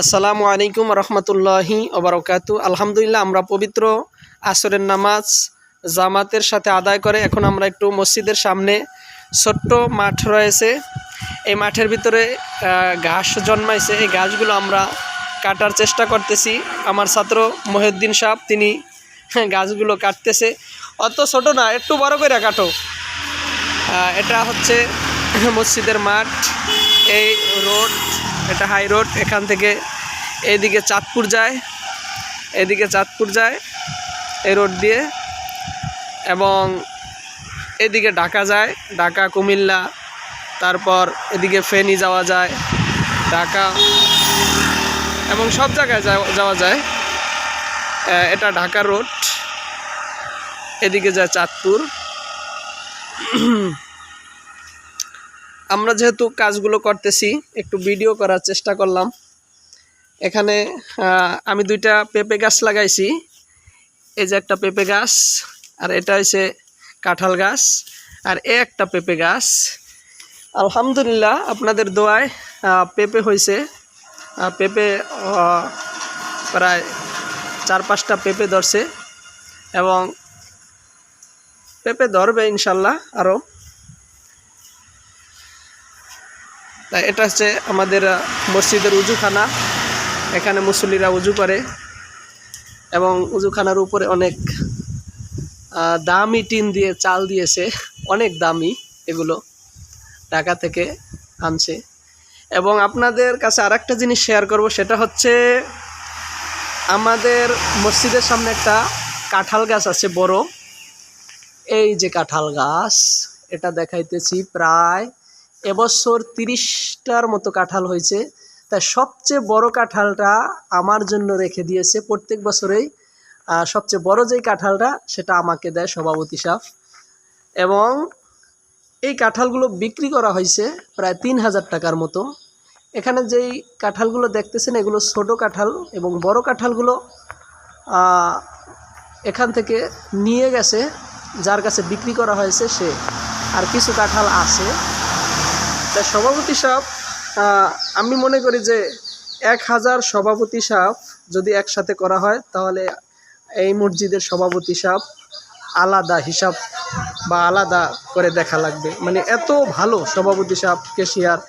আসসালামু আলাইকুম রহমতুল্লাহি ওবরকাতু। আলহামদুলিল্লাহ, আমরা পবিত্র আসরের নামাজ জামাতের সাথে আদায় করে এখন আমরা একটু মসজিদের সামনে ছোট্ট মাঠ রয়েছে। এই মাঠের ভিতরে ঘাস জন্মাইছে। এই ঘাসগুলো আমরা কাটার চেষ্টা করতেছি। আমার ছাত্র মহিউদ্দিন সাহেব, তিনি গাছগুলো কাটতেছে। অত ছোট না, একটু বড় করে কাটো। এটা হচ্ছে মসজিদের মাঠ। এই রোড এটা হাই রোড এখান থেকে এদিকে চাঁদপুর যায়, এদিকে চাঁদপুর যায় এই রোড দিয়ে এবং এদিকে ঢাকা যায়, ঢাকা, কুমিল্লা, তারপর এদিকে ফেনী যাওয়া যায়, ঢাকা এবং সব জায়গায় যাওয়া যায়। এটা ঢাকা রোড এদিকে যায় চাঁদপুর। আমরা যেহেতু কাজগুলো করতেছি, একটু ভিডিও করার চেষ্টা করলাম। এখানে আমি দুইটা পেঁপে গাছ লাগাইছি। এই যে একটা পেঁপে গাছ, আর এটা হচ্ছে কাঁঠাল গাছ, আর এ একটা পেঁপে গাছ। আলহামদুলিল্লাহ, আপনাদের দোয়ায় পেঁপে হয়েছে পেঁপে প্রায় চার পাঁচটা পেঁপে ধরছে। এবং পেঁপে ধরবে ইনশাল্লাহ আরও তাই এটা হচ্ছে আমাদের মসজিদের উজুখানা। এখানে মুসল্লিরা উজু করে এবং উজুখানার উপরে অনেক দামি টিন দিয়ে, চাল দিয়েছে। অনেক দামি এগুলো ঢাকা থেকে আনছে। এবং আপনাদের কাছে আরেকটা জিনিস শেয়ার করব, সেটা হচ্ছে আমাদের মসজিদের সামনে একটা কাঁঠাল গাছ আছে বড়। এই যে কাঁঠাল গাছ, এটা দেখাইতেছি প্রায় এবছর তিরিশটার মতো কাঁঠাল হয়েছে। তাই সবচেয়ে বড় কাঁঠালটা আমার জন্য রেখে দিয়েছে প্রত্যেক বছরেই। সবচেয়ে বড় যেই কাঁঠালটা, সেটা আমাকে দেয় সভাপতি সাহ এবং এই কাঁঠালগুলো বিক্রি করা হয়েছে প্রায় তিন হাজার টাকার মতো। এখানে যেই কাঁঠালগুলো দেখতেছেন, এগুলো ছোট কাঁঠাল এবং বড় কাঁঠালগুলো এখান থেকে নিয়ে গেছে, যার কাছে বিক্রি করা হয়েছে সে। আর কিছু কাঁঠাল আছে। তা সভাপতি সাহেব আমি মনে করি যে এক হাজার সভাপতি সাহেব যদি একসাথে করা হয়, তাহলে এই মসজিদের সভাপতি সাহেব আলাদা হিসাব বা আলাদা করে দেখা লাগবে। মানে এত ভালো সভাপতি সাহেব, কেশিয়ার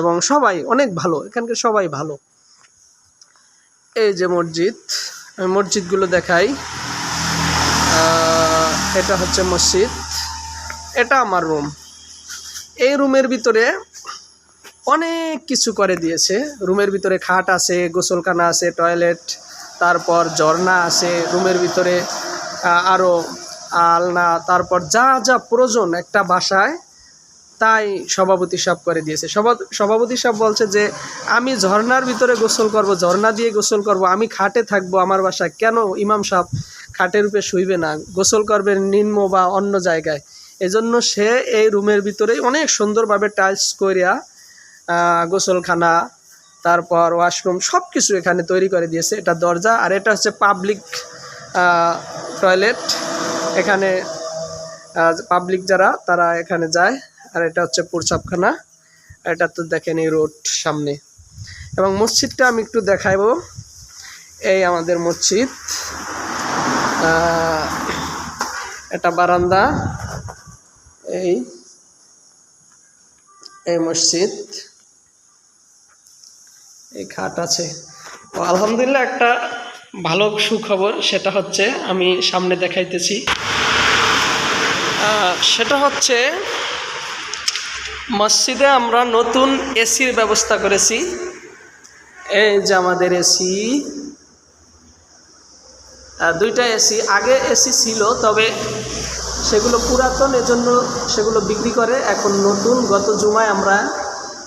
এবং সবাই অনেক ভালো, এখানকার সবাই ভালো। এই যে মসজিদ, আমি মসজিদগুলো দেখাই। এটা হচ্ছে মসজিদ, এটা আমার রুম এই রুমের ভিতরে অনেক কিছু করে দিয়েছে। রুমের ভিতরে খাট আছে, গোসলখানা আছে, টয়লেট, তারপর ঝর্ণা আছে, রুমের ভিতরে আরও আলনা, তারপর যা যা প্রয়োজন একটা বাসায়, তাই সভাপতি সাহেব করে দিয়েছে। সভা- সভাপতি সাহেব বলছে যে, আমি ঝর্ণার ভিতরে গোসল করব, ঝর্ণা দিয়ে গোসল করব, আমি খাটে থাকব আমার বাসায়। কেন ইমাম সাহেব খাটের উপরে শুইবে না? গোসল করবে নিম্ন বা অন্য জায়গায়। এজন্য সে এই রুমের ভিতরেই অনেক সুন্দরভাবে টাইলস করিয়া গোসলখানা, তারপর ওয়াশরুম সব কিছু এখানে তৈরি করে দিয়েছে। এটা দরজা আর এটা হচ্ছে পাবলিক টয়লেট এখানে পাবলিক যারা, তারা এখানে যায়। আর এটা হচ্ছে প্রসাবখানা। আর এটা তো দেখেন এই রোড সামনে। এবং মসজিদটা আমি একটু দেখাইবো। এই আমাদের মসজিদ। এটা বারান্দা। এই এই মসজিদ। এই খাট আছে। আলহামদুলিল্লাহ একটা ভালো সুখবর, সেটা হচ্ছে আমি সামনে দেখাইতেছি। সেটা হচ্ছে মসজিদে আমরা নতুন এসির ব্যবস্থা করেছি। এই যে আমাদের এসি। দুইটা এসি। আগে এসি ছিল, তবে সেগুলো পুরাতন, এজন্য সেগুলো বিক্রি করে। এখন নতুন, গত জুমায় আমরা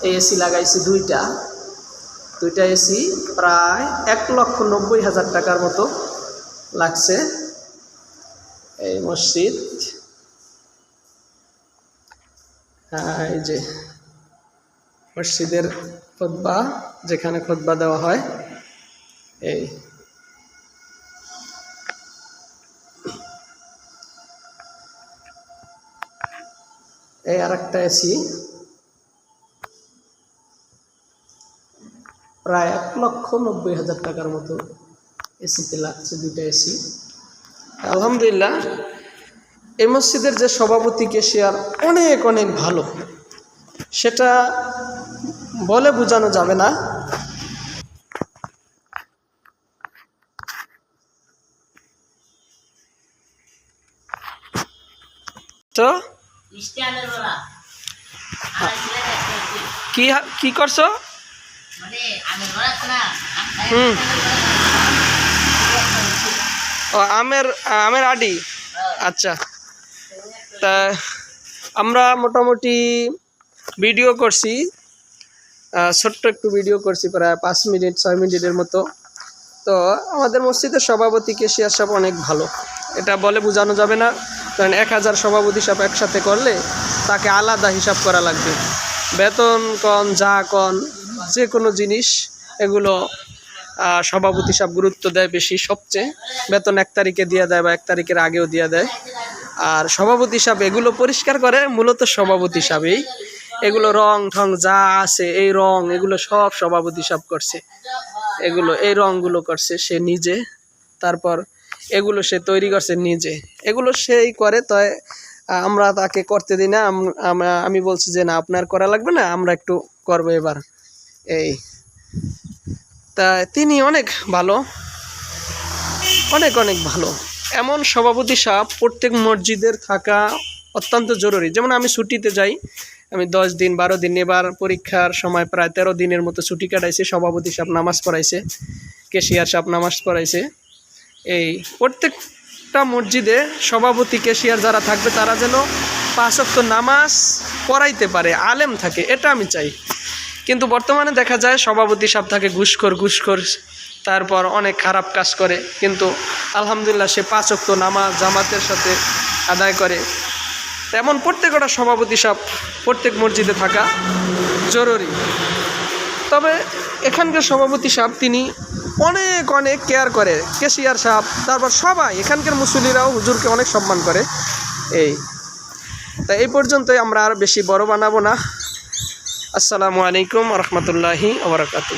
এই এসি লাগাইছি দুইটা। দুইটা এসি প্রায় এক লক্ষ নব্বই হাজার টাকার মতো লাগছে এই মসজিদ। এই যে মসজিদের খোদবা, যেখানে খোদবা দেওয়া হয়, এই এই আর একটা এসি প্রায় এক লক্ষ নব্বই হাজার টাকার মতো এসিতে লাগছে দুইটা এসি আলহামদুলিল্লাহ, এই মসজিদের যে সভাপতি কেশিয়ার অনেক অনেক ভালো। সেটা বলে বোঝানো যাবে না। তো কি কি করছ? মানে হুম। ও আমের আমের আডি? আচ্ছা। তা আমরা মোটামুটি ভিডিও করছি। ছোট্ট একটু ভিডিও করছি প্রায় পাঁচ মিনিট ছয় মিনিটের মতো। তো আমাদের মসজিদের সভাপতি কেশিয়ার সাহেব অনেক ভালো। এটা বলে বোঝানো যাবে না। কারণ এক হাজার সভাপতি সাহেব একসাথে করলে তাকে আলাদা হিসাব করা লাগবে। বেতন কন, যা কন যে কোনো জিনিস, এগুলো সভাপতি সাহেব গুরুত্ব দেয় বেশি সবচেয়ে। বেতন এক তারিখে দিয়ে দেয় বা এক তারিখের আগেও দিয়ে দেয়। আর সভাপতি সাহেব এগুলো পরিষ্কার করে, মূলত সভাপতি সাহেবই এগুলো রং ঠং যা আছে, এই রং, এগুলো সব সভাপতি সাহেব করছে। এগুলো, এই রংগুলো করছে সে নিজে। তারপর এগুলো সে তৈরি করছে নিজে। এগুলো সেই করে তাই আমরা তাকে করতে দিই না আমি বলছি যে না, আপনার করা লাগবে না, আমরা একটু করব এবার। এই। তা তিনি অনেক ভালো। অনেক অনেক ভালো। এমন সভাপতি সাহেব প্রত্যেক মসজিদের থাকা অত্যন্ত জরুরি। যেমন আমি ছুটিতে যাই, আমি দশ দিন, বারো দিন, এবার পরীক্ষার সময় প্রায় তেরো দিনের মতো ছুটি কাটাইছে, সভাপতি সাহেব নামাজ পড়াইছে, কেশিয়ার সাহেব নামাজ পড়াইছে। এই প্রত্যেকটা মসজিদে সভাপতি কেশিয়ার যারা থাকবে, তারা যেন পাঁচক্ত নামাজ পড়াইতে পারে, আলেম থাকে, এটা আমি চাই। কিন্তু বর্তমানে দেখা যায় সভাপতি সাহেব থাকে, ঘুষখোর ঘুষখোর, তারপর অনেক খারাপ কাজ করে। কিন্তু আলহামদুলিল্লাহ সে পাঁচক্ত নামাজ জামাতের সাথে আদায় করে। তেমন প্রত্যেকটা সভাপতি সাহেব প্রত্যেক মসজিদে থাকা জরুরি। তবে এখানকার সভাপতি সাহেব, তিনি অনেক অনেক কেয়ার করে। কেশিয়ার সাহেব, তারপর সবাই, এখানকার মুসলিরাও হুজুরকে অনেক সম্মান করে। এই। তা এই পর্যন্তই আমরা আর বেশি বড় বানাবো না। আসসালামু আলাইকুম রহমতুল্লাহি ওবরাকাতু